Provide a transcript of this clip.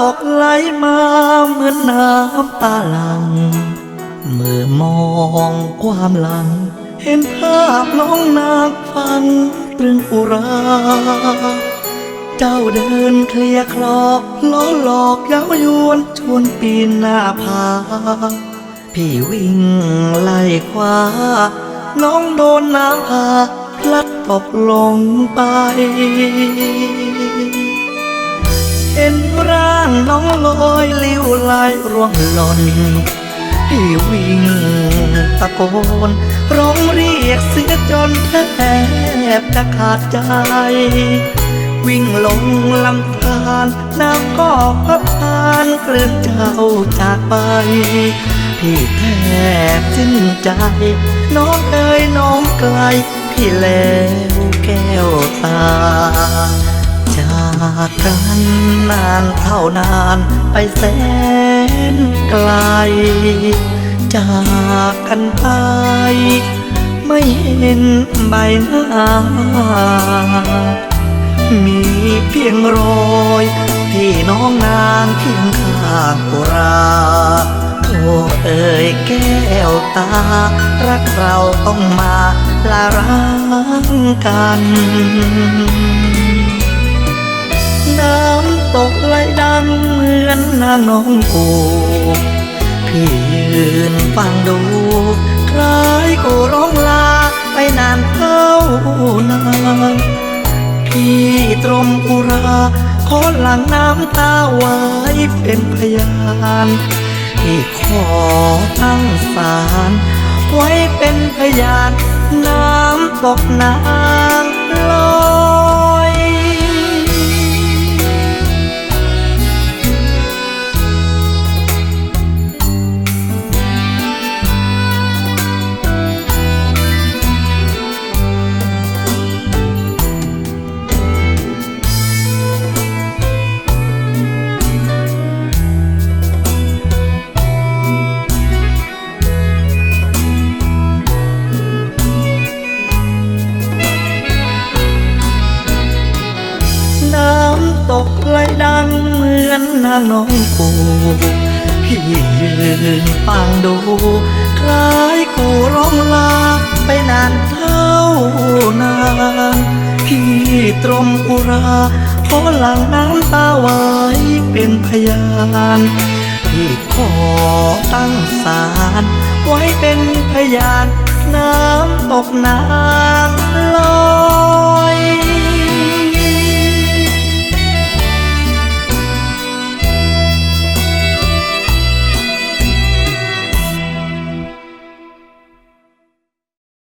ตกไหลมาเหมือนน้ำตาหลัง เมื่อมองความหลัง เห็นภาพน้องนางฟังตรึงอุรา เจ้าเดินเคลียร์คลอกล้อหลอกเย้ายวนชวนปีนหน้าผาพี่วิ่งไล่คว้า น้องโดนน้ำพาพลัดตกลงไป เห็นร่างน้องลอยลิ้วไหลร่วงหล่นพี่วิ่งตะโกน ร้องเรียกเสียจนแทบจะขาดใจ วิ่งลงลำธารน้ำก็พัดพานเกลื่อนเจ้าจากไป พี่แทบสิ้นใจ น้องเอ้ยน้องไกล พี่แล้วแก้วตา กันนานเท่านานไปแสนไกล จากกันไป ไม่เห็นใบหน้า มีเพียงรอยที่น้องนางเคียงข้างอุราโทเอ่ยแก้วตา รักเราต้องมาลาร้างกัน น้ำตกไหลดังเหมือนนางน้องกูพี่ยืนฟังดูคล้ายกูร้องลาไปนานเท่านานพี่ตรมอุราขอหลังน้ำตาไว้เป็นพยานพี่ขอตั้งศาลไว้เป็นพยานน้ำตกนางลอ กไหลดังเหมือนนางน้องกูพี่ยืนฟังดู คล้ายกูร้องลาไปนานเท่านานพี่ตรมอุราขอหลังน้ำตาไว้เป็นพยานพี่ขอตั้งศาลไว้เป็นพยานน้ำตกนาง